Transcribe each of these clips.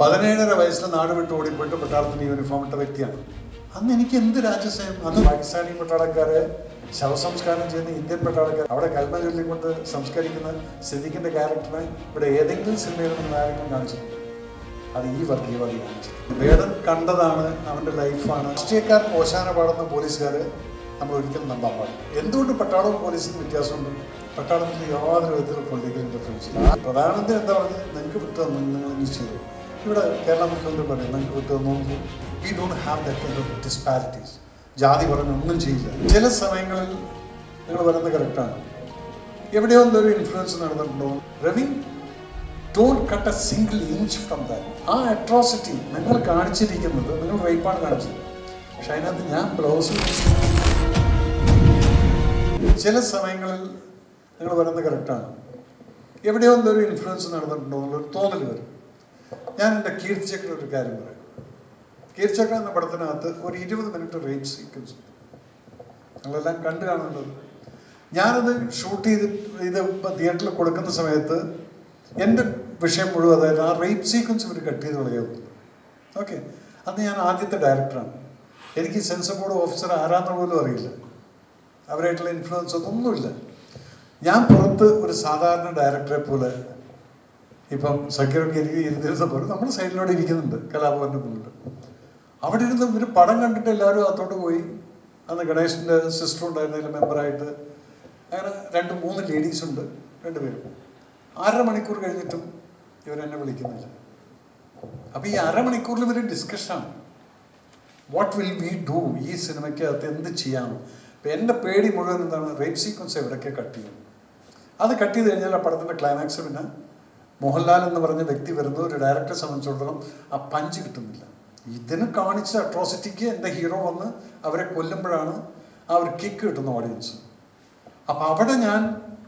പതിനേഴര വയസ്സിൽ നാട് വിട്ട് ഓടിപ്പോയിട്ട് പട്ടാളത്തിന് യൂണിഫോം ഇട്ട വ്യക്തിയാണ്. അന്ന് എനിക്ക് എന്ത് രാജ്യസ്നേഹം അന്ന് പാകിസ്ഥാനി പട്ടാളക്കാരെ ശവസംസ്കാരം ചെയ്യുന്ന ഇന്ത്യൻ പട്ടാളക്കാർ അവിടെ കൽമ ചൊല്ലിക്കൊണ്ട് സംസ്കരിക്കുന്ന സിദ്ദിഖിന്റെ ക്യാരക്ടറിനെ ഇവിടെ ഏതെങ്കിലും സിനിമയിൽ നിന്ന് ആരെങ്കിലും കാണിച്ചിട്ടുണ്ട് അത് ഈ വർഗീയവാദി കാണിച്ചു വേദം കണ്ടതാണ് അവന്റെ ലൈഫാണ് രാഷ്ട്രീയക്കാർ ഓശാന പാടുന്ന പോലീസുകാർ നമ്മൾ ഒരിക്കലും നമ്പാൻ പാടില്ല. എന്തുകൊണ്ട് പട്ടാളവും പോലീസിനും വ്യത്യാസമുണ്ട്? പട്ടാളത്തിൽ യാതൊരു വിധത്തിലും പൊളിറ്റിക്കൽ ഇന്റർഫറൻസ് പ്രധാനമന്ത്രി എന്താ പറഞ്ഞത്? നിങ്ങൾക്ക് വിട്ടു നിങ്ങൾ നിശ്ചയിച്ചു ഇവിടെ കേരള മുഖ്യമന്ത്രി പറയുന്നത് we don't have that kind of disparities ജാതി പറഞ്ഞ് ഒന്നും ചെയ്യില്ല. ചില സമയങ്ങളിൽ നിങ്ങൾ പറയുന്നത് കറക്റ്റാണ് എവിടെയോ എന്തൊരു ഇൻഫ്ലുവൻസ് നടന്നിട്ടുണ്ടോ? Ravi don't cut a single inch from that ആ അട്രോസിറ്റി നിങ്ങൾ കാണിച്ചിരിക്കുന്നത് നിങ്ങൾ റേപ്പാണ് കാണിച്ചത്. പക്ഷെ അതിനകത്ത് ഞാൻ ബ്ലൗസ് ചില സമയങ്ങളിൽ നിങ്ങൾ പറയുന്നത് കറക്റ്റാണ് എവിടെയോ എന്തൊരു ഇൻഫ്ലുവൻസ് നടന്നിട്ടുണ്ടോ? എന്നുള്ളൊരു തോന്നൽ വരും. ഞാൻ എന്റെ കീർത്തിചക്ര ഒരു കാര്യം പറയാം. കീർച്ചക്ര എന്ന പടത്തിനകത്ത് ഒരു ഇരുപത് മിനിറ്റ് റേഞ്ച് സീക്വൻസ് ഉണ്ട്. നിങ്ങളെല്ലാം കണ്ടു കാണുന്നത് ഞാനത് ഷൂട്ട് ചെയ്ത് ഇത് തിയേറ്ററിൽ കൊടുക്കുന്ന സമയത്ത് എന്റെ വിഷയം മുഴുവൻ അതായത് ആ റേപ്പ് സീക്വൻസ് ഇവർ കട്ട് ചെയ്ത് കളയുന്നു ഓക്കെ അന്ന് ഞാൻ ആദ്യത്തെ ഡയറക്ടറാണ് എനിക്ക് സെൻസർ ബോർഡ് ഓഫീസർ ആരാന്ന് പോലും അറിയില്ല. അവരായിട്ടുള്ള ഇൻഫ്ലുവൻസ് ഒന്നുമില്ല. ഞാൻ പുറത്ത് ഒരു സാധാരണ ഡയറക്ടറെ പോലെ ഇപ്പം സക്കീറൊക്കെ എനിക്ക് ഇരുന്നിരുന്ന പോലെ നമ്മൾ സൈഡിലൂടെ ഇരിക്കുന്നുണ്ട് കലാഭവന്റെ മുന്നിൽ. അവിടെ ഇരുന്ന് ഒരു പടം കണ്ടിട്ട് എല്ലാവരും അകത്തോട്ട് പോയി. അന്ന് ഗണേശന്റെ സിസ്റ്റർ ഉണ്ടായിരുന്നതിൽ മെമ്പറായിട്ട് അങ്ങനെ രണ്ട് മൂന്ന് ലേഡീസ് ഉണ്ട് രണ്ടുപേരും. അര മണിക്കൂർ കഴിഞ്ഞിട്ടും ഇവരെന്നെ വിളിക്കുന്നില്ല. അപ്പോൾ ഈ അരമണിക്കൂറിൽ ഇവർ ഡിസ്കഷനാണ് വാട്ട് വിൽ വി ഡു ഈ സിനിമയ്ക്കകത്ത് എന്ത് ചെയ്യാം? അപ്പം എന്റെ പേടി മുഴുവൻ എന്താണ്? റേപ്പ് സീക്വൻസ് എവിടെയൊക്കെ കട്ട് ചെയ്യും? അത് കട്ട് ചെയ്ത് കഴിഞ്ഞാൽ ആ പടത്തിന്റെ ക്ലൈമാക്സ് പിന്നെ മോഹൻലാൽ എന്ന് പറഞ്ഞ വ്യക്തി വരുന്ന ഒരു ഡയറക്ടറെ സംബന്ധിച്ചിടത്തോളം ആ പഞ്ച് കിട്ടുന്നില്ല. ഇതിന് കാണിച്ച അട്രോസിറ്റിക്ക് എന്റെ ഹീറോ വന്ന് അവരെ കൊല്ലുമ്പോഴാണ് ആ ഒരു കിക്ക് കിട്ടുന്ന ഓഡിയൻസ് അപ്പോൾ അവിടെ ഞാൻ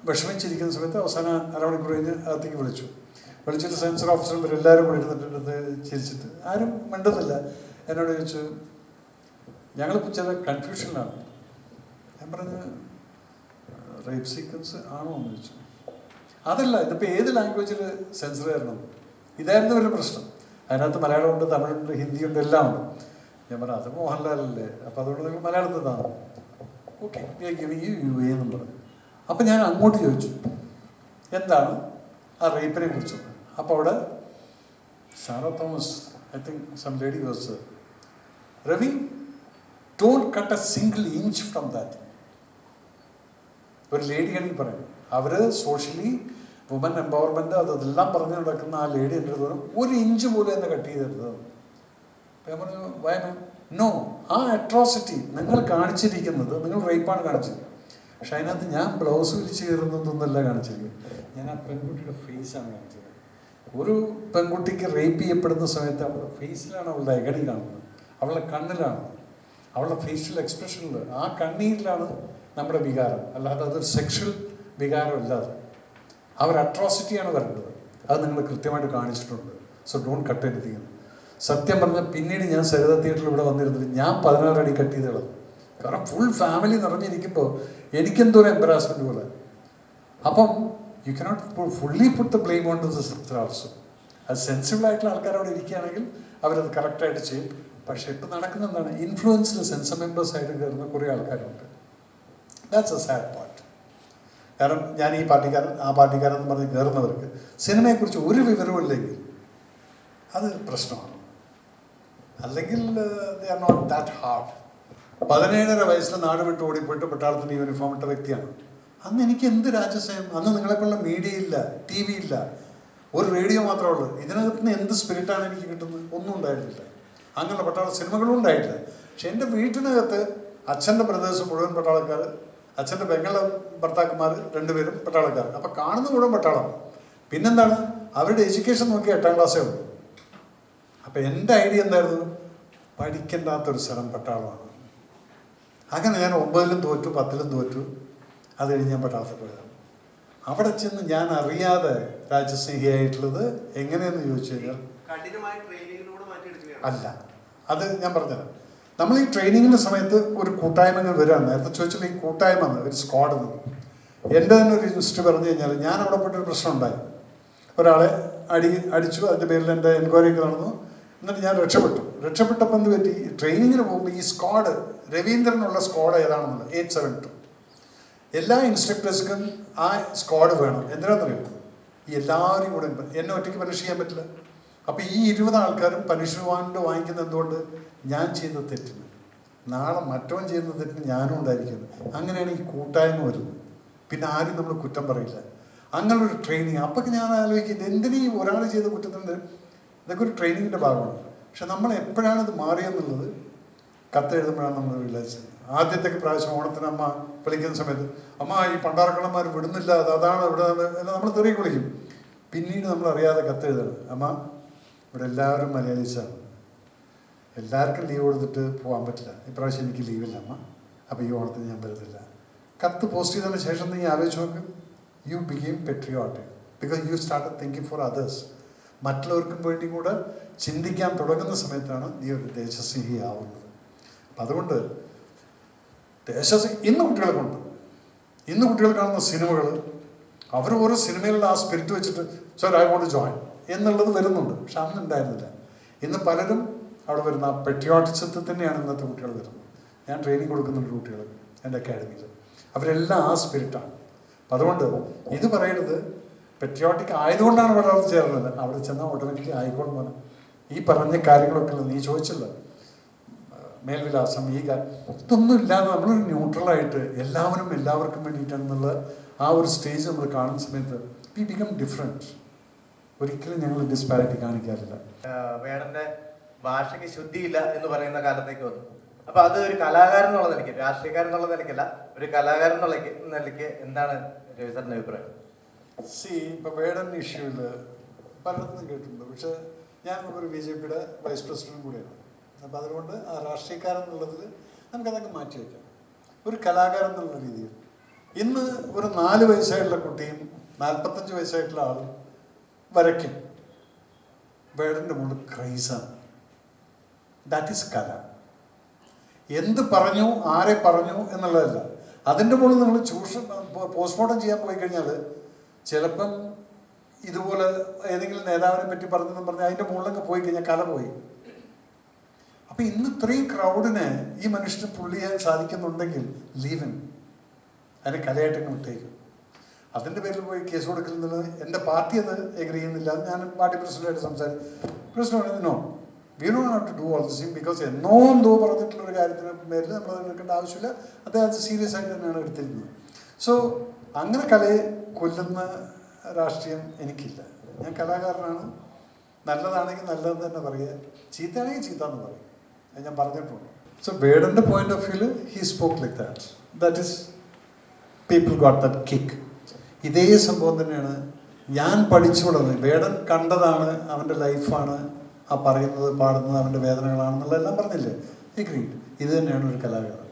വിഷമിച്ചിരിക്കുന്ന സമയത്ത് അവസാന അരമണിക്കൂർ കഴിഞ്ഞ് അകത്തേക്ക് വിളിച്ചു. വിളിച്ചിട്ട് സെൻസർ ഓഫീസർ ഇവരെല്ലാവരും കൂടി ഇരുന്നിട്ട് ചിരിച്ചിട്ട് ആരും മിണ്ടുന്നില്ല. എന്നോട് ചോദിച്ചു ഞങ്ങൾ ചില കൺഫ്യൂഷനിലാണ് ഞാൻ പറഞ്ഞ് റേപ്പ് സീക്വൻസ് ആണോ? എന്ന് ചോദിച്ചു. അതല്ല ഇതിപ്പോൾ ഏത് ലാംഗ്വേജിൽ സെൻസർ ആയിരുന്നു ഇതായിരുന്നു ഒരു പ്രശ്നം. അതിനകത്ത് മലയാളമുണ്ട് തമിഴുണ്ട് ഹിന്ദിയുണ്ട് എല്ലാം ഉണ്ട്. ഞാൻ പറഞ്ഞു അത് മോഹൻലാലല്ലേ? അപ്പോൾ അതുകൊണ്ട് നിങ്ങൾ മലയാളത്തിൽ തന്നെ ഓക്കെ ഗിവിങ് യു എ എന്നും പറഞ്ഞു. അപ്പം ഞാൻ അങ്ങോട്ട് ചോദിച്ചു. എന്താണ് ആ റേപ്പിനെ കുറിച്ച്? അപ്പോൾ അവിടെ സാറോ Thomas I think some lady was Ravi don't cut a single inch from that ഒരു ലേഡിയാണെങ്കിൽ പറയും. അവർ സോഷ്യലി വുമൻ എംപവർമെന്റ് അത് അതെല്ലാം പറഞ്ഞു നടക്കുന്ന ആ ലേഡി എന്റെ അടുത്ത് ഒരു ഇഞ്ച് പോലും എന്നെ കട്ട് ചെയ്തരുത്. ഞാൻ പറഞ്ഞു നോ ആ അട്രോസിറ്റി നിങ്ങൾ കാണിച്ചിരിക്കുന്നത് നിങ്ങൾ റേപ്പാണ് കാണിച്ചത്. പക്ഷെ അതിനകത്ത് ഞാൻ ബ്ലൗസ് വിരിച്ച് കയറുന്നതൊന്നല്ല കാണിച്ചിരിക്കുന്നത് ഞാൻ ആ പെൺകുട്ടിയുടെ ഫേസാണ് കാണിച്ചത്. ഒരു പെൺകുട്ടിക്ക് റേപ്പ് ചെയ്യപ്പെടുന്ന സമയത്ത് അവളുടെ ഫേസിലാണ് അവളുടെ എഗടി കാണുന്നത്. അവളുടെ കണ്ണിലാണ്. അവളുടെ ഫേഷ്യൽ എക്സ്പ്രഷനിൽ ആ കണ്ണീരിലാണ് നമ്മുടെ വികാരം. അല്ലാതെ അതൊരു സെക്ഷൽ വികാരമല്ല ഒരു അട്രോസിറ്റിയാണ് കണ്ടത് അത് നിങ്ങൾ കൃത്യമായിട്ട് കാണിച്ചിട്ടുണ്ട്. സോ ഡോൺ കട്ട് എനിത്തിങ് സത്യം പറഞ്ഞാൽ പിന്നീട് ഞാൻ സരിത തിയേറ്ററിൽ ഇവിടെ വന്നിരുന്നിട്ട് ഞാൻ പതിനാറ് അടി കട്ട് ചെയ്ത് കളഞ്ഞു കാരണം ഫുൾ ഫാമിലി നിറഞ്ഞിരിക്കുമ്പോൾ എനിക്കെന്തോ ഒരു എംബറാസ്മെന്റ് പോലെ. അപ്പം you cannot fully put the blame on to the sister also അത് സെൻസിബിൾ ആയിട്ടുള്ള ആൾക്കാർ അവിടെ ഇരിക്കുകയാണെങ്കിൽ അവരത് കറക്റ്റായിട്ട് ചെയ്യും. പക്ഷേ ഇപ്പം നടക്കുന്ന എന്താണ് ഇൻഫ്ലുവൻസിൽ സെൻസർ മെമ്പേഴ്സ് ആയിട്ട് കയറുന്ന കുറേ ആൾക്കാരുണ്ട്. ദാറ്റ്സ് എ സാഡ് പാർട്ട് കാരണം ഞാൻ ഈ പാർട്ടിക്കാരൻ ആ പാർട്ടിക്കാരൻ എന്ന് പറഞ്ഞ് കയറുന്നവർക്ക് സിനിമയെക്കുറിച്ച് ഒരു വിവരവും ഇല്ലെങ്കിൽ അത് പ്രശ്നമാണ്. അല്ലെങ്കിൽ they are not that hard പതിനേഴര വയസ്സിൽ നാട് വിട്ട് ഓടിപ്പോയിട്ട് പട്ടാളത്തിന് യൂണിഫോം ഇട്ട വ്യക്തിയാണ്. അന്ന് എനിക്ക് എന്ത് രാജ്യസ്നേഹം അന്ന് നിങ്ങളെപ്പോലുള്ള മീഡിയ ഇല്ല ടി വി ഇല്ല. ഒരു റേഡിയോ മാത്രമേ ഉള്ളൂ. ഇതിനകത്ത് എന്ത് സ്പിരിറ്റാണ് എനിക്ക് കിട്ടുന്നത്? ഒന്നും ഉണ്ടായിട്ടില്ല അങ്ങനെയുള്ള പട്ടാള സിനിമകളും ഉണ്ടായിട്ടില്ല. പക്ഷെ എന്റെ വീട്ടിനകത്ത് അച്ഛന്റെ പ്രദേശം മുഴുവൻ പട്ടാളക്കാർ അച്ഛന്റെ പെങ്ങളെ ഭർത്താക്കന്മാർ രണ്ടുപേരും പട്ടാളക്കാർ. അപ്പം കാണുന്ന മുഴുവൻ പട്ടാളം. പിന്നെന്താണ്? അവരുടെ എഡ്യൂക്കേഷൻ നോക്കി എട്ടാം ക്ലാസ്സേ ഉള്ളൂ. അപ്പം എന്റെ ഐഡിയ എന്തായിരുന്നു? പഠിക്കണ്ടാത്തൊരു സ്ഥലം പട്ടാളമാണ്. അങ്ങനെ ഞാൻ ഒമ്പതിലും തോറ്റു പത്തിലും തോറ്റു. അത് കഴിഞ്ഞ് ഞാൻ പട്ടാളത്തിൽ പോയതാണ്. അവിടെ ചെന്ന് ഞാൻ അറിയാതെ രാജ്യസ്നേഹിയായിട്ടുള്ളത് എങ്ങനെയെന്ന് ചോദിച്ചു കഴിഞ്ഞാൽ അല്ല അത് ഞാൻ പറഞ്ഞുതരാം. നമ്മൾ ഈ ട്രെയിനിങ്ങിന്റെ സമയത്ത് ഒരു കൂട്ടായ്മകൾ വരാൻ നേരത്തെ ചോദിച്ചാൽ ഈ കൂട്ടായ്മ ഒരു സ്ക്വാഡ് എന്ന് എന്റെ തന്നെ ഒരു ലിസ്റ്റ് പറഞ്ഞു കഴിഞ്ഞാൽ ഞാൻ അവിടെ പോയിട്ട് ഒരു പ്രശ്നം ഉണ്ടായി. ഒരാളെ അടി അടിച്ചു അതിന്റെ പേരിൽ എന്റെ എൻക്വയറി ഒക്കെ നടന്നു. എന്നിട്ട് ഞാൻ രക്ഷപ്പെട്ടു. രക്ഷപ്പെട്ടപ്പോൾ എന്ത് പറ്റി? ട്രെയിനിങ്ങിന് പോകുമ്പോൾ ഈ സ്ക്വാഡ് രവീന്ദ്രനുള്ള സ്ക്വാഡ് ഏതാണെന്നുള്ളത് എയ്റ്റ് സെവൻ ടു എല്ലാ ഇൻസ്ട്രക്ടേഴ്സിനും ആ സ്ക്വാഡ് വേണം. എന്തിനാണെന്നറിയോ എല്ലാവരും കൂടെ എന്നെ ഒറ്റയ്ക്ക് പരീക്ഷ ചെയ്യാൻ പറ്റില്ല. അപ്പോൾ ഈ ഇരുപത് ആൾക്കാരും പണിഷ്മെന്റ് വാങ്ങിക്കുന്നത് എന്തുകൊണ്ട്? ഞാൻ ചെയ്ത തെറ്റിന്. നാളെ മറ്റവൻ ചെയ്യുന്ന തെറ്റിന് ഞാനും ഉണ്ടായിരിക്കുന്നു. അങ്ങനെയാണ് ഈ കൂട്ടായ്മ വരുന്നത്. പിന്നെ ആരും നമ്മൾ കുറ്റം പറയില്ല. അങ്ങനൊരു ട്രെയിനിങ് അപ്പൊ ഞാൻ ആലോചിക്കുന്നത് എന്തിനീ ഒരാൾ ചെയ്ത കുറ്റത്തിന് ഇതൊക്കെ ഒരു ട്രെയിനിങ്ങിന്റെ ഭാഗമാണ്. പക്ഷെ നമ്മൾ എപ്പോഴാണ് ഇത് മാറിയെന്നുള്ളത് കത്ത് എഴുതുമ്പോഴാണ് നമ്മൾ വിളിച്ചത് ആദ്യത്തെ പ്രാവശ്യം ഓണത്തിന് അമ്മ വിളിക്കുന്ന സമയത്ത് അമ്മ ഈ പണ്ടാർക്കണന്മാർ വിടുന്നില്ല അത് അതാണ് ഇവിടെ നമ്മൾ തെറി വിളിക്കും. പിന്നീട് നമ്മൾ അറിയാതെ കത്ത് എഴുതണം അമ്മ ഇവിടെ എല്ലാവരും മലയാളീസാണ്. എല്ലാവർക്കും ലീവ് കൊടുത്തിട്ട് പോകാൻ പറ്റില്ല. ഇപ്രാവശ്യം എനിക്ക് ലീവില്ല അമ്മ. അപ്പോൾ ഈ ഓണത്തിന് ഞാൻ വരുന്നില്ല. കത്ത് പോസ്റ്റ് ചെയ്തതിന് ശേഷം നീ ആലോചിച്ച് നോക്ക്. You became patriotic because you start thinking for others മറ്റുള്ളവർക്കും വേണ്ടി കൂടെ ചിന്തിക്കാൻ തുടങ്ങുന്ന സമയത്താണ് നീ ഒരു ദേശസ്നേഹി ആവുന്നത് അപ്പം അതുകൊണ്ട് ദേശസ്നേഹി ഇന്ന് കുട്ടികൾക്കുണ്ട് ഇന്ന് കുട്ടികൾ കാണുന്ന സിനിമകൾ അവർ ഓരോ സിനിമയിലുള്ള ആ സ്പിരിറ്റ് വെച്ചിട്ട് സർ ഐ വോണ്ട് ജോയിൻ എന്നുള്ളത് വരുന്നുണ്ട്. പക്ഷെ അന്ന് ഉണ്ടായിരുന്നില്ല ഇന്ന് പലരും അവിടെ വരുന്ന ആ തന്നെയാണ് ഇന്നത്തെ കുട്ടികൾ വരുന്നത്. ഞാൻ ട്രെയിനിങ് കൊടുക്കുന്നുണ്ട് കുട്ടികൾ എന്റെ അക്കാഡമിയിൽ അവരെല്ലാം ആ സ്പിരിറ്റാണ് അപ്പം അതുകൊണ്ട് ഇത് പറയുന്നത് പെട്രിയോട്ടിക് ആയതുകൊണ്ടാണ് ഇവിടെ അവിടെ ചേർന്നത്. അവിടെ ചെന്നാൽ ഓട്ടോമാറ്റിക്കലി ആയിക്കോളും പോലെ ഈ പറഞ്ഞ കാര്യങ്ങളൊക്കെ നീ ചോദിച്ചില്ല. മേൽവിലാസം ഈ ഇതൊന്നും ഇല്ലാതെ നമ്മളൊരു ന്യൂട്രലായിട്ട് എല്ലാവരും എല്ലാവർക്കും വേണ്ടിയിട്ടാണെന്നുള്ള ആ ഒരു സ്റ്റേജ് നമ്മൾ കാണുന്ന സമയത്ത് വി ബിക്കം ഡിഫറെന്റ് ഒരിക്കലും ഞങ്ങൾ ഡിസ്പാരിറ്റി കാണിക്കാറില്ല. വേണന്റെ വേടന്റെ ഭാഷയ്ക്ക് ശുദ്ധിയില്ല എന്ന് പറയുന്ന കാലത്തേക്ക് വന്നു. അപ്പൊ അത് ഒരു കലാകാരൻ എന്നുള്ള നിലയ്ക്ക് രാഷ്ട്രീയക്കാരൻ എന്നുള്ള നിലയ്ക്കല്ല ഒരു കലാകാരൻ എന്നുള്ള നിലയ്ക്ക് എന്താണ് രവി സാറിന്റെ അഭിപ്രായം? സി ഇപ്പൊ വേടൻ ഇഷ്യൂൽ പലർന്നും കേട്ടിട്ടുണ്ട്. പക്ഷെ ഞാൻ ഒരു ബി ജെ പിയുടെ വൈസ് പ്രസിഡന്റ് കൂടിയാണ്. അപ്പം അതുകൊണ്ട് ആ രാഷ്ട്രീയക്കാരൻ എന്നുള്ളതിൽ നമുക്കതൊക്കെ മാറ്റി വയ്ക്കാം ഒരു കലാകാരൻ എന്നുള്ള രീതിയിൽ. ഇന്ന് ഒരു നാല് വയസ്സായിട്ടുള്ള കുട്ടിയും നാൽപ്പത്തഞ്ച് വയസ്സായിട്ടുള്ള ആളും വരയ്ക്കും. വേടന്റെ മുകളിൽ ക്രൈസാണ് ദാറ്റ് ഈസ് കല. എന്ത് പറഞ്ഞു ആരെ പറഞ്ഞു എന്നുള്ളതല്ല. അതിന്റെ മുകളിൽ നിങ്ങൾ ചൂഷണം പോസ്റ്റ്മോർട്ടം ചെയ്യാൻ പോയി കഴിഞ്ഞാൽ ചിലപ്പം ഇതുപോലെ ഏതെങ്കിലും നേതാവിനെ പറ്റി പറഞ്ഞെന്ന് പറഞ്ഞാൽ അതിന്റെ മുകളിലൊക്കെ പോയി കഴിഞ്ഞാൽ കല പോയി. അപ്പം ഇന്ന് ഇത്രയും ക്രൗഡിനെ ഈ മനുഷ്യന് പുള്ളിയാൻ സാധിക്കുന്നുണ്ടെങ്കിൽ ലീവൻ അതിനെ കലയായിട്ടങ്ങ് വിട്ടേക്കും. അതിന്റെ പേരിൽ പോയി കേസ് കൊടുക്കുന്നത് എന്റെ പാർട്ടി അത് എഗ്രി ചെയ്യുന്നില്ല. ഞാൻ പാർട്ടി പ്രസിഡന്റായിട്ട് സംസാരിച്ചു. President no we do not do all this because എന്നോ എന്തോ പറഞ്ഞിട്ടുള്ള ഒരു കാര്യത്തിന് പേരിൽ നമ്മൾ അത് എടുക്കേണ്ട ആവശ്യമില്ല. അദ്ദേഹം അത് സീരിയസ് ആയിട്ട് തന്നെയാണ് എടുത്തിരുന്നത്. സോ അങ്ങനെ കലയെ കൊല്ലുന്ന രാഷ്ട്രീയം എനിക്കില്ല. ഞാൻ കലാകാരനാണ്. നല്ലതാണെങ്കിൽ നല്ലതെന്ന് തന്നെ പറയുക. ചീത്തയാണെങ്കിൽ ചീത്ത എന്ന് പറയും. അത് ഞാൻ പറഞ്ഞിട്ടുണ്ട്. സോ ബേഡന്റെ point of വ്യൂൽ he spoke like that that is people got that kick ഇതേ സംഭവം തന്നെയാണ് ഞാൻ പഠിച്ചു വളർന്നത് വേടൻ കണ്ടതാണ് അവന്റെ ലൈഫാണ് ആ പറയുന്നത് പാടുന്നത് അവന്റെ വേദനകളാണെന്നുള്ളതെല്ലാം പറഞ്ഞില്ലേ? ഗ്രീറ്റ് ഇത് തന്നെയാണ് ഒരു കലാകാരൻ.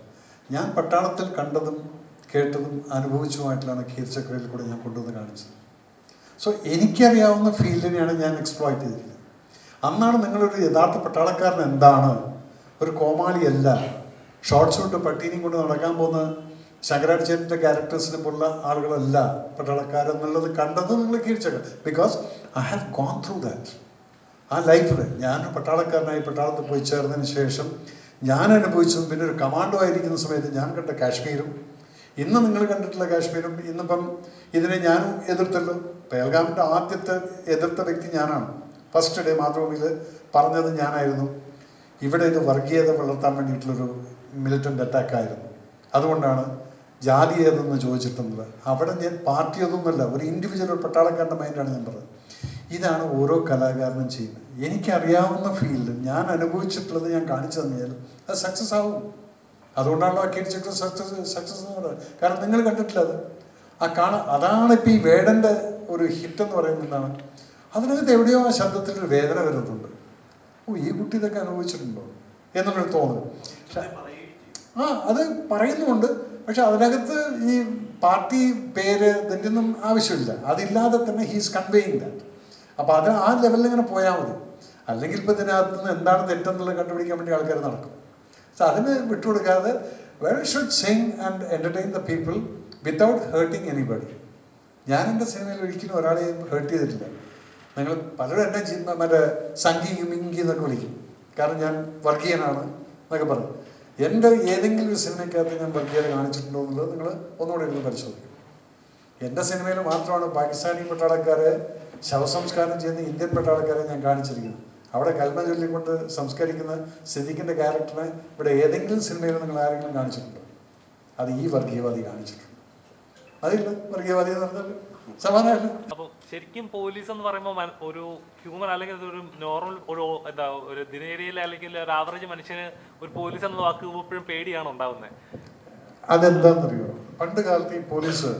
ഞാൻ പട്ടാളത്തിൽ കണ്ടതും കേട്ടതും അനുഭവിച്ചുമായിട്ടുള്ളതാണ് കീർച്ചക്രയിൽ കൂടെ ഞാൻ കൊണ്ടുവന്ന് കാണിച്ചത്. സോ എനിക്കറിയാവുന്ന ഫീൽഡിനെയാണ് ഞാൻ എക്സ്പ്ലോയിറ്റ് ചെയ്തിരിക്കുന്നത്. അന്നാണ് നിങ്ങളൊരു യഥാർത്ഥ പട്ടാളക്കാരൻ എന്താണ്? ഒരു കോമാളിയല്ല ഷോർട്ട്സ് കൊണ്ട് പട്ടീനിയും കൊണ്ട് നടക്കാൻ പോകുന്ന ശങ്കരാചാര്യന്റെ ക്യാരക്ടേഴ്സിനെ പോലുള്ള ആളുകളല്ല. പട്ടാളക്കാരെന്നുള്ളത് കണ്ടത് നിങ്ങൾ കീഴ്ച്ചക്ക because I have gone through that ആ ലൈഫിൽ ഞാൻ പട്ടാളക്കാരനായി പട്ടാളത്തിൽ പോയി ചേർന്നതിന് ശേഷം ഞാൻ അനുഭവിച്ചതും പിന്നെ ഒരു കമാൻഡോ ആയിരിക്കുന്ന സമയത്ത് ഞാൻ കണ്ട കാശ്മീരും. ഇന്ന് നിങ്ങൾ കണ്ടിട്ടുള്ള കാശ്മീരും. ഇന്നിപ്പം ഇതിനെ ഞാനും എതിർത്തല്ലോ. പേൽഗാമിന്റെ ആദ്യത്തെ എതിർത്ത വ്യക്തി ഞാനാണ്. ഫസ്റ്റ് ഡേ മാതൃഭൂമിയിൽ പറഞ്ഞത് ഞാനായിരുന്നു. ഇവിടെ ഇത് വർഗീയത വളർത്താൻ വേണ്ടിയിട്ടുള്ളൊരു മിലിറ്റന്റ് അറ്റാക്കായിരുന്നു അതുകൊണ്ടാണ് ജാതി ഏതെന്ന് ചോദിച്ചിട്ടുള്ളത് അവിടെ ഞാൻ പാർട്ടി അതൊന്നുമല്ല ഒരു ഇൻഡിവിജ്വൽ ഒരു പട്ടാളക്കാരന്റെ മൈൻഡാണ് ഞാൻ പറഞ്ഞത്. ഇതാണ് ഓരോ കലാകാരനും ചെയ്യുന്നത്. എനിക്കറിയാവുന്ന ഫീൽഡ് ഞാൻ അനുഭവിച്ചിട്ടുള്ളത് ഞാൻ കാണിച്ചു തന്നാൽ അത് സക്സസ് ആവും. അതുകൊണ്ടാണല്ലോ ആ കേട്ട് സക്സസ് സക്സസ് സക്സസ് എന്ന് പറയുന്നത്. കാരണം നിങ്ങൾ കണ്ടിട്ടില്ല അത്. ആ കാണ അതാണ് ഇപ്പം ഈ വേടന്റെ ഒരു ഹിറ്റ് എന്ന് പറയുന്നത് എന്താണ്? അതിനകത്ത് എവിടെയോ ആ ശബ്ദത്തിൽ ഒരു വേദന വരുന്നുണ്ട്. ഓ ഈ കുട്ടി ഇതൊക്കെ അനുഭവിച്ചിട്ടുണ്ടോ? എന്നുള്ളൊരു തോന്നുന്നു ആ അത് പറയുന്നുമുണ്ട്. പക്ഷെ അതിനകത്ത് ഈ പാർട്ടി പേര് ഇതിന്റെ ഒന്നും ആവശ്യമില്ല. അതില്ലാതെ തന്നെ ഹീസ് കൺവേയിങ് ദാറ്റ് അപ്പോൾ അത് ആ ലെവലിൽ ഇങ്ങനെ പോയാൽ മതി. അല്ലെങ്കിൽ ഇപ്പം ഇതിനകത്ത് നിന്ന് എന്താണ് തെറ്റെന്നുള്ളത് കണ്ടുപിടിക്കാൻ വേണ്ടി ആൾക്കാർ നടക്കും. സോ അതിന് വിട്ടുകൊടുക്കാതെ we'll should sing and entertain the people without hurting anybody ഞാൻ എന്റെ സിനിമയിൽ ഒരിക്കലും ഒരാളെ ഹേർട്ട് ചെയ്തിട്ടില്ല. നിങ്ങൾ പലരും എന്നെ മറ്റേ സംഗി മിങ്കി എന്നൊക്കെ വിളിക്കും. കാരണം ഞാൻ വർക്ക് ചെയ്യാനാണ് എന്നൊക്കെ പറയും. എന്റെ ഏതെങ്കിലും ഒരു സിനിമയ്ക്കകത്ത് ഞാൻ വർഗീയത കാണിച്ചിട്ടുണ്ടോ എന്നുള്ളത് നിങ്ങൾ ഒന്നുകൂടെ ഇരുന്ന് പരിശോധിക്കും. എന്റെ സിനിമയിൽ മാത്രമാണ് പാകിസ്ഥാനി പട്ടാളക്കാരെ ശവസംസ്കാരം ചെയ്യുന്ന ഇന്ത്യൻ പട്ടാളക്കാരെ ഞാൻ കാണിച്ചിരിക്കുന്നത്. അവിടെ കൽമ ചൊല്ലിക്കൊണ്ട് സംസ്കരിക്കുന്ന സിദ്ദിഖിന്റെ ക്യാരക്ടറിനെ ഇവിടെ ഏതെങ്കിലും സിനിമയിൽ നിങ്ങൾ ആരെങ്കിലും കാണിച്ചിട്ടുണ്ടോ? അത് ഈ വർഗീയവാദി കാണിച്ചിട്ടുണ്ട്. അതില്ല വർഗീയവാദി എന്ന് പറഞ്ഞാൽ ശരിക്കും പോലീസ് എന്ന് പറയുമ്പോൾ ഒരു ഹ്യൂമൻ അല്ലെങ്കിൽ ഒരു നോർമൽ ഒരു എന്താ ഒരു ദിനേരിയിൽ അല്ലെങ്കിൽ ഒരു ആവറേജ് മനുഷ്യന് ഒരു പോലീസ് എന്ന വാക്ക് എപ്പോഴും പേടിയാണ് ഉണ്ടാവുന്നത് അതെന്താണെന്നറിയോ പണ്ട് കാലത്ത് ഈ പോലീസ്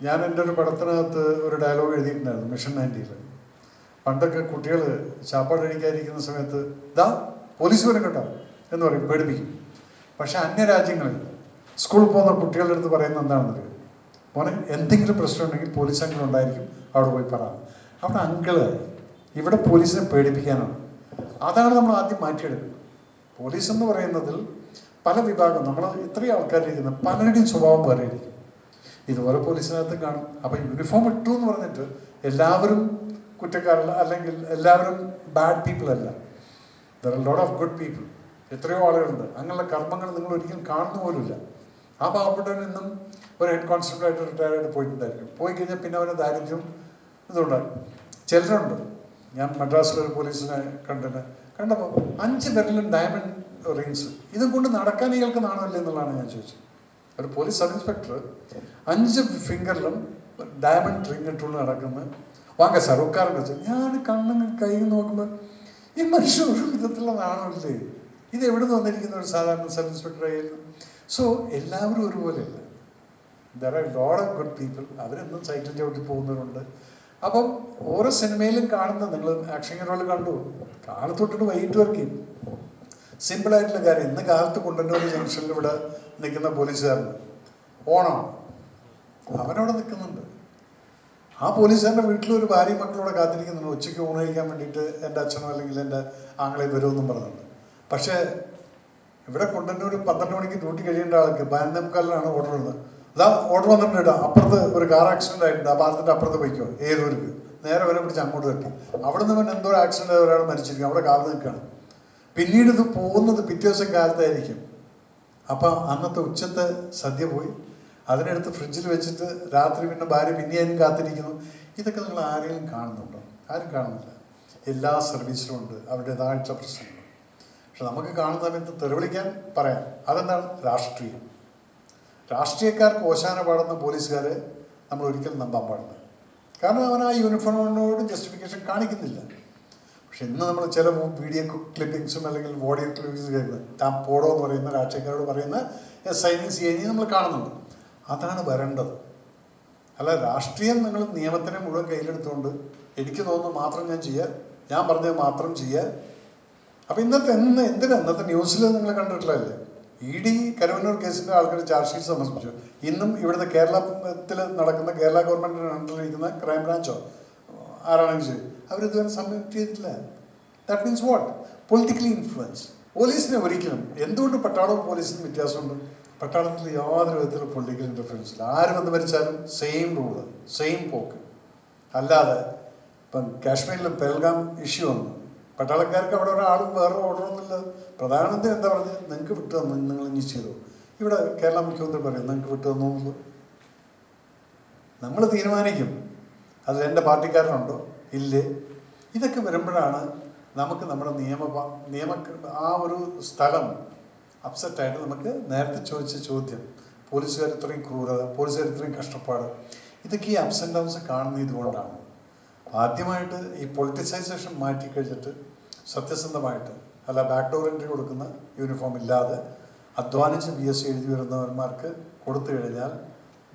ഞാൻ എന്റെ ഒരു പടത്തിനകത്ത് ഒരു ഡയലോഗ് എഴുതിയിട്ടുണ്ടായിരുന്നു മിഷൻ നയന്റിയിൽ പണ്ടൊക്കെ കുട്ടികൾ ചാപ്പാട് കഴിക്കാതിരിക്കുന്ന സമയത്ത് ദാ പോലീസ് വരും കേട്ടോ എന്ന് പറയും പേടിപ്പിക്കും. പക്ഷെ അന്യരാജ്യങ്ങളിൽ സ്കൂളിൽ പോകുന്ന കുട്ടികളുടെ അടുത്ത് പറയുന്നത് എന്താണെന്നറിയോ? മോനെ എന്തെങ്കിലും പ്രശ്നം ഉണ്ടെങ്കിൽ പോലീസ് അങ്കിൾ ഉണ്ടായിരിക്കും. അവിടെ പോയി പറ അവിടെ അങ്കിൾ ഇവിടെ പോലീസിനെ പേടിപ്പിക്കാനാണ്. അതാണ് നമ്മൾ ആദ്യം മാറ്റിയെടുക്കുന്നത്. പോലീസ് എന്ന് പറയുന്നതിൽ പല വിഭാഗം നമ്മൾ ഇത്രയും ആൾക്കാരിരിക്കുന്ന പലരുടെയും സ്വഭാവം വേറെ ഇരിക്കും ഇതുപോലെ പോലീസിനകത്ത് കാണും. അപ്പം യൂണിഫോം ഇട്ടു എന്ന് പറഞ്ഞിട്ട് എല്ലാവരും കുറ്റക്കാരല്ല അല്ലെങ്കിൽ എല്ലാവരും ബാഡ് പീപ്പിൾ അല്ല. There are lot of good people എത്രയോ ആളുകളുണ്ട്. അങ്ങനെയുള്ള കർമ്മങ്ങൾ നിങ്ങൾ ഒരിക്കലും കാണുന്ന പോലുമില്ല. ആ പാവപ്പെട്ടവൻ ഇന്നും ഒരു ഹെഡ് കോൺസ്റ്റബിളായിട്ട് റിട്ടയർ ആയിട്ട് പോയിട്ടുണ്ടായിരിക്കും. പോയി കഴിഞ്ഞാൽ പിന്നെ അവന് ദാരിദ്ര്യം ഇതുണ്ടായി ചിലരുണ്ട്. ഞാൻ മദ്രാസിലൊരു പോലീസിനെ കണ്ടിട്ട് കണ്ടപ്പോൾ അഞ്ച് വിരലും ഡയമണ്ട് റിങ്സ് ഇതും കൊണ്ട് നടക്കാൻ ഇയാൾക്ക് നാണമല്ലേ എന്നുള്ളതാണ് ഞാൻ ചോദിച്ചത്. ഒരു പോലീസ് സബ് ഇൻസ്പെക്ടർ അഞ്ച് ഫിംഗറിലും ഡയമണ്ട് റിങ് ഇട്ടുകൊണ്ട് നടക്കുന്നത് വാങ്ങ സാർ ഉക്കാറുണ്ട് വെച്ചാൽ ഞാൻ കണ്ണും കൈ നോക്കുമ്പോൾ ഈ മനുഷ്യൻ ഒരു വിധത്തിലുള്ള നാണമില്ലേ? ഇത് എവിടെ നിന്ന് വന്നിരിക്കുന്ന ഒരു സാധാരണ സബ് ഇൻസ്പെക്ടർ ആയിരുന്നു? സോ എല്ലാവരും ഒരുപോലെയല്ല? There are lot of good people അവരെന്നും സൈറ്റിൽ ചവിട്ടി പോകുന്നവരുണ്ട്. അപ്പം ഓരോ സിനിമയിലും കാണുന്ന നിങ്ങൾ ആക്ഷൻ ഹീറോയിൽ കണ്ടു. കാലത്തൊട്ടിട്ട് വൈകിട്ട് വരയ്ക്കും. സിമ്പിളായിട്ടുള്ള കാര്യം. ഇന്ന് കാലത്ത് കൊണ്ടുവന്നൂർ ജംഗ്ഷനിൽ ഇവിടെ നിൽക്കുന്ന പോലീസുകാരൻ. ഓണം? അവനവിടെ നിൽക്കുന്നുണ്ട്. ആ പോലീസുകാരന്റെ വീട്ടിൽ ഒരു ഭാര്യയും മക്കളോടെ കാത്തിരിക്കുന്നുണ്ട് ഉച്ചയ്ക്ക് ഊണ് കഴിക്കാൻ വേണ്ടിയിട്ട് എന്റെ അച്ഛനോ അല്ലെങ്കിൽ എന്റെ ആങ്ങളെ വരുമെന്നും പറഞ്ഞിട്ടുണ്ട്. പക്ഷേ ഇവിടെ കൊണ്ടുവന്നൂർ പന്ത്രണ്ട് മണിക്ക് ഡ്യൂട്ടി കഴിയേണ്ട ആൾക്ക് പതിനൊന്നേ മുക്കാലിലാണ് ഓർഡർ ഉള്ളത്. അതാ ഓർഡർ വന്നിട്ടുണ്ട് കേട്ടോ. അപ്പുറത്ത് ഒരു കാർ ആക്സിഡന്റ് ആയിട്ടുണ്ട്. ആ പാലത്തിന്റെ അപ്പുറത്ത് പോയിക്കോ. ഏതൊരു നേരെ വരെ പിടിച്ച് അങ്ങോട്ട് തട്ടി. അവിടെ നിന്ന് പിന്നെ എന്തോ ആക്സിഡന്റ് ആയ ഒരാൾ മരിച്ചിരിക്കും അവിടെ കാർ നിൽക്കുകയാണ്. പിന്നീട് ഇത് പോകുന്നത് പിറ്റേ ദിവസം കാലത്തായിരിക്കും. അപ്പം അന്നത്തെ ഉച്ചത്തെ സദ്യ പോയി. അതിനെടുത്ത് ഫ്രിഡ്ജിൽ വെച്ചിട്ട് രാത്രി പിന്നെ ഭാര്യ പിന്നെയും കാത്തിരിക്കുന്നു. ഇതൊക്കെ നിങ്ങൾ ആരെങ്കിലും കാണുന്നുണ്ടോ? ആരും കാണുന്നില്ല. എല്ലാ സർവീസിലും ഉണ്ട്. അവരുടേതായിട്ടുള്ള പ്രശ്നങ്ങൾ. പക്ഷെ നമുക്ക് കാണുന്ന സമയത്ത് തെറിവിളിക്കാൻ പറയാം. അതെന്താണ്? രാഷ്ട്രീയം. രാഷ്ട്രീയക്കാർക്ക് ഓശാന പാടുന്ന പോലീസുകാരെ നമ്മൾ ഒരിക്കലും നമ്പാൻ പാടില്ല. കാരണം അവൻ ആ യൂണിഫോമിനോട് ജസ്റ്റിഫിക്കേഷൻ കാണിക്കുന്നില്ല. പക്ഷെ ഇന്ന് നമ്മൾ ചില വീഡിയോ ക്ലിപ്പിങ്സും അല്ലെങ്കിൽ ഓഡിയോ ക്ലിപ്പിങ്സും കേൾക്കുന്നത് താൻ പോടോ എന്ന് പറയുന്ന രാഷ്ട്രീയക്കാരോട് പറയുന്ന എസ് ഐനി സി ഐനി നമ്മൾ കാണുന്നുണ്ട്. അതാണ് വരേണ്ടത്. അല്ല രാഷ്ട്രീയം നിങ്ങൾ നിയമത്തിനെ മുഴുവൻ കയ്യിലെടുത്തുകൊണ്ട് എനിക്ക് തോന്നുന്നു മാത്രം ഞാൻ ചെയ്യുക ഞാൻ പറഞ്ഞത് മാത്രം ചെയ്യുക അപ്പം ഇന്നത്തെ എന്ന് എന്തിനാ ഇന്നത്തെ ന്യൂസിൽ നിങ്ങൾ കണ്ടിട്ടില്ലല്ലേ ഇ ഡി കരുവന്നൂർ കേസിന്റെ ആൾക്കാർ ചാർജ് ഷീറ്റ് സമർപ്പിച്ചു. ഇന്നും ഇവിടുത്തെ കേരളത്തിൽ നടക്കുന്ന കേരള ഗവൺമെന്റിന്റെ അണ്ടറിലിരിക്കുന്ന ക്രൈം ബ്രാഞ്ചോ ആരാണെങ്കിൽ ശരി അവരിതുവരെ സബ്മിറ്റ് ചെയ്തിട്ടില്ല. That means what politically influence പോലീസിനെ ഒരിക്കലും എന്തുകൊണ്ട് പട്ടാളവും പോലീസിനും വ്യത്യാസമുണ്ട്? പട്ടാളത്തിൽ യാതൊരു വിധത്തിലും പൊളിറ്റിക്കൽ ഇന്റർഫറൻസ് ഇല്ല. ആര് വന്ന് മരിച്ചാലും സെയിം റൂൾ സെയിം പോക്ക്. അല്ലാതെ ഇപ്പം കാശ്മീരിൽ പെൽഗാം ഇഷ്യൂ വന്നു. പട്ടാളക്കാർക്ക് അവിടെ ഒരാളും വേറെ ഓർഡറൊന്നുമില്ല പ്രധാനമന്ത്രി എന്താ പറഞ്ഞത്? നിങ്ങൾക്ക് വിട്ടു തന്നു നിങ്ങൾ ഇനി ചെയ്തു. ഇവിടെ കേരള മുഖ്യമന്ത്രി പറയും നിങ്ങൾക്ക് വിട്ടു തന്നു നമ്മൾ തീരുമാനിക്കും. അതിൽ എന്റെ പാർട്ടിക്കാരനുണ്ടോ? ഇല്ലേ. ഇതൊക്കെ വരുമ്പോഴാണ് നമുക്ക് നമ്മുടെ നിയമ നിയമ ആ ഒരു സ്ഥലം അപ്സെറ്റായിട്ട് നമുക്ക് നേരത്തെ ചോദിച്ച ചോദ്യം. പോലീസുകാർ ഇത്രയും ക്രൂരത പോലീസുകാർ ഇത്രയും കഷ്ടപ്പാട്. ഇതൊക്കെ ഈ അപ്സ് ആൻഡ് ഡൗൺസ് കാണുന്ന ഇതുകൊണ്ടാണ്. ആദ്യമായിട്ട് ഈ പൊളിറ്റിസൈസേഷൻ മാറ്റി കഴിഞ്ഞിട്ട് സത്യസന്ധമായിട്ട് അല്ല ബാക്ക് ഡോർ എൻട്രി കൊടുക്കുന്ന യൂണിഫോം ഇല്ലാതെ അധ്വാനിച്ച് ബി എസ് സി എഴുതി വരുന്നവന്മാർക്ക് കൊടുത്തു കഴിഞ്ഞാൽ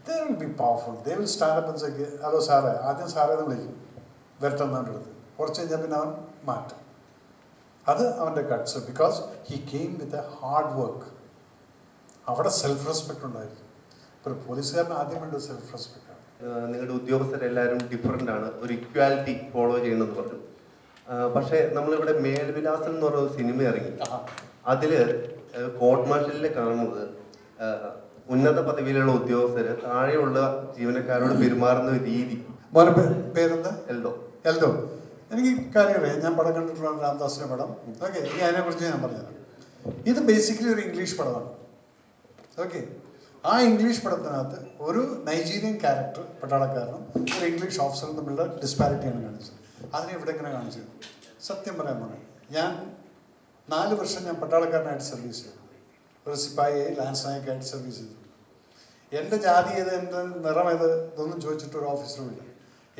they will be powerful they will stand up എന്ന് സെക്ക് ഹലോ സാറേ ആദ്യം സാറേ എന്ന് വിളിക്കും. വരട്ടെന്നവന്റെ അടുത്ത് കുറച്ച് കഴിഞ്ഞാൽ പിന്നെ അവൻ മാറ്റും. അത് അവന്റെ guts because he came with a hard work അവിടെ സെൽഫ് റെസ്പെക്റ്റ് ഉണ്ടായിരിക്കും. ഒരു പോലീസുകാരന് ആദ്യം വേണ്ടത് സെൽഫ് റെസ്പെക്റ്റ് ആണ് നിങ്ങളുടെ ഉദ്യോഗസ്ഥരെല്ലാവരും ഡിഫറെന്റ് ആണ്. ഒരു ഇക്വാലിറ്റി ഫോളോ ചെയ്യണമെന്ന് പറഞ്ഞു. പക്ഷേ നമ്മളിവിടെ മേൽവിലാസം എന്ന് പറഞ്ഞ സിനിമ ഇറങ്ങി. അതിൽ കോർട്ട് മാർഷലിൽ കാണുന്നത് ഉന്നത പദവിയിലുള്ള ഉദ്യോഗസ്ഥര് താഴെയുള്ള ജീവനക്കാരോട് പെരുമാറുന്ന രീതി. പേരെന്താ? എൽദോ. എനിക്ക് കാര്യമറിയാം. ഞാൻ പടം കണ്ടിട്ടുള്ള രാംദാസിന്റെ പടം. ഓക്കെ ഇനി അതിനെക്കുറിച്ച് ഞാൻ പറഞ്ഞുതരാം. ഇത് ബേസിക്കലി ഒരു ഇംഗ്ലീഷ് പടമാണ്. ഓക്കെ. ആ ഇംഗ്ലീഷ് പടത്തിനകത്ത് ഒരു നൈജീരിയൻ ക്യാരക്ടർ പട്ടാളക്കാരനും ഒരു ഇംഗ്ലീഷ് ഓഫീസറും തമ്മിലുള്ള ഡിസ്പാരിറ്റിയാണ് കാണിച്ചത്. അതിനെ ഇവിടെ ഇങ്ങനെ കാണിച്ചു? സത്യം പറയാൻ പറയാം ഞാൻ നാല് വർഷം ഞാൻ പട്ടാളക്കാരനായിട്ട് സർവീസ് ചെയ്തു. ഒരു സിപ്പായിയെ ലാൻസ് നായക്കായിട്ട് സർവീസ് ചെയ്തു. എന്റെ ജാതി ഏത് എന്റെ നിറം ഏത് ഇതൊന്നും ചോദിച്ചിട്ട് ഒരു ഓഫീസറും ഇല്ല.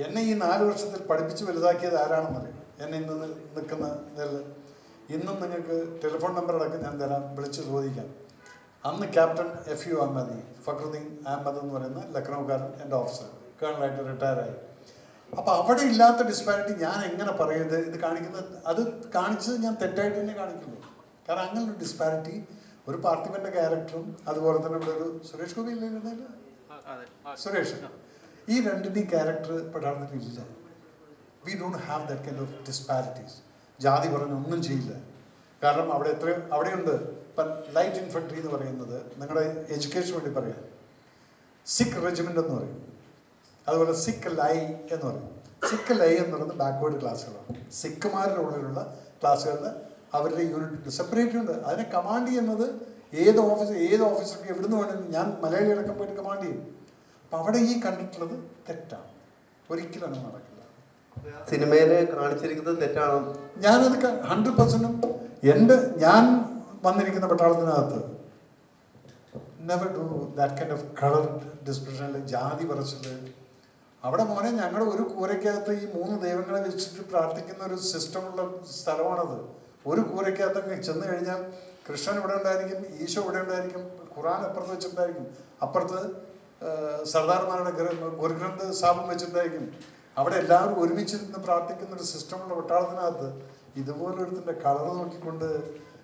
എന്നെ ഈ നാല് വർഷത്തിൽ പഠിപ്പിച്ച് വലുതാക്കിയത് ആരാണെന്നറിയാം എന്നെ ഇന്ന് നിൽക്കുന്ന ഇതിൽ ഇന്നും നിങ്ങൾക്ക് ടെലിഫോൺ നമ്പർ അടക്കം ഞാൻ തരാം വിളിച്ച് ചോദിക്കാം. അന്ന് ക്യാപ്റ്റൻ എഫ് യു അഹമ്മദി ഫക്രുദ്ദീൻ അഹമ്മദ് എന്ന് പറയുന്ന ലക്നൗക്കാരൻ എന്റെ ഓഫീസർ കേണലായിട്ട് റിട്ടയറായി അപ്പോൾ അവിടെ ഇല്ലാത്ത ഡിസ്പാരിറ്റി ഞാൻ എങ്ങനെ പറയുന്നത് ഇത് കാണിക്കുന്നത് അത് കാണിച്ചത് ഞാൻ തെറ്റായിട്ട് തന്നെ കാണിക്കുന്നു. കാരണം അങ്ങനെ ഒരു ഡിസ്പാരിറ്റി ഒരു പാർത്ഥിപന്റെ ക്യാരക്ടറും അതുപോലെ തന്നെ ഇവിടെ ഒരു സുരേഷ് ഗോപി ഇല്ലായിരുന്നില്ല? സുരേഷ്. ഈ രണ്ടിന്റെയും ക്യാരക്ടർ പട്ടാളത്തിൽ ഇല്ല we don't have that kind of disparities ജാതി പറഞ്ഞ ഒന്നും ചെയ്യില്ല. കാരണം അവിടെ എത്രയും അവിടെയുണ്ട്. ഇപ്പം ലൈറ്റ് ഇൻഫൻട്രി എന്ന് പറയുന്നത് നിങ്ങളുടെ എഡ്യൂക്കേഷൻ വേണ്ടി പറയാം. സിഖ് റെജിമെന്റ് എന്ന് പറയും. അതുപോലെ സിക്ക് ലൈ എന്ന് പറയും. സിക്ക് ലൈ എന്ന് പറയുന്നത് ബാക്ക്വേർഡ് ക്ലാസ്സുകളാണ് സിക്കുമാരുടെ ഉള്ളിലുള്ള ക്ലാസ്സുകളിൽ അവരുടെ യൂണിറ്റ് സെപ്പറേറ്റ് ഉണ്ട്. അതിനെ കമാൻഡ് ചെയ്യുന്നത് ഏത് ഓഫീസർ ഏത് ഓഫീസർക്ക് എവിടുന്ന് വേണമെങ്കിലും ഞാൻ മലയാളി അടക്കം പോയിട്ട് കമാൻഡ് ചെയ്യും. അപ്പം അവിടെ ഈ കണ്ടിട്ടുള്ളത് തെറ്റാണ്. ഒരിക്കലും നടക്കില്ല. സിനിമയിൽ കാണിച്ചിരിക്കുന്നത് തെറ്റാണോ? ഞാനത് ഹൺഡ്രഡ് പെർസെന്റും എന്റെ ഞാൻ വന്നിരിക്കുന്ന പട്ടാളത്തിനകത്ത് never do that kind of colour dispersion അല്ലെങ്കിൽ ജാതി പറച്ചിൽ അവിടെ മോനെ ഞങ്ങൾ ഒരു കൂരയ്ക്കകത്ത് ഈ മൂന്ന് ദൈവങ്ങളെ വെച്ചിട്ട് പ്രാർത്ഥിക്കുന്ന ഒരു സിസ്റ്റമുള്ള സ്ഥലമാണത്. ഒരു കൂരയ്ക്കകത്ത് ചെന്ന് കഴിഞ്ഞാൽ കൃഷ്ണൻ ഇവിടെ ഉണ്ടായിരിക്കും ഈശോ ഇവിടെ ഉണ്ടായിരിക്കും ഖുറാൻ അപ്പുറത്ത് വെച്ചിട്ടുണ്ടായിരിക്കും അപ്പുറത്ത് സർദാർമാരുടെ ഗ്ര- ഗുരുഗ്രന്ഥ സ്ഥാപം വെച്ചിട്ടുണ്ടായിരിക്കും. അവിടെ എല്ലാവരും ഒരുമിച്ചിരുന്ന് പ്രാർത്ഥിക്കുന്ന ഒരു സിസ്റ്റമുള്ള പട്ടാളത്തിനകത്ത് ഇതുപോലൊരുത്തിന്റെ കളർ നോക്കിക്കൊണ്ട്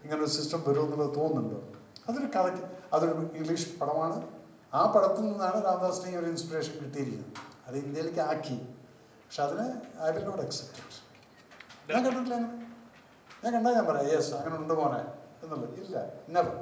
ഇങ്ങനെ ഒരു സിസ്റ്റം വരുമെന്നുള്ളത് തോന്നുന്നുണ്ടോ? അതൊരു കഥയ്ക്ക് അതൊരു ഇംഗ്ലീഷ് പടമാണ്. ആ പടത്തിൽ നിന്നാണ് രാമദാസിനെ ഒരു ഇൻസ്പിറേഷൻ കിട്ടിയിരിക്കുന്നത്. അത് ഇന്ത്യയിലേക്ക് ആക്കി. പക്ഷെ അതിന് ഐ വിൽ നോട്ട് അക്സെപ്റ്റ് ഞാൻ കണ്ടിട്ടില്ല ഞാൻ കണ്ടാൽ ഞാൻ പറയാം യെസ് അങ്ങനെ ഉണ്ട് മോനെ എന്നുള്ളത്. ഇല്ല നെവർ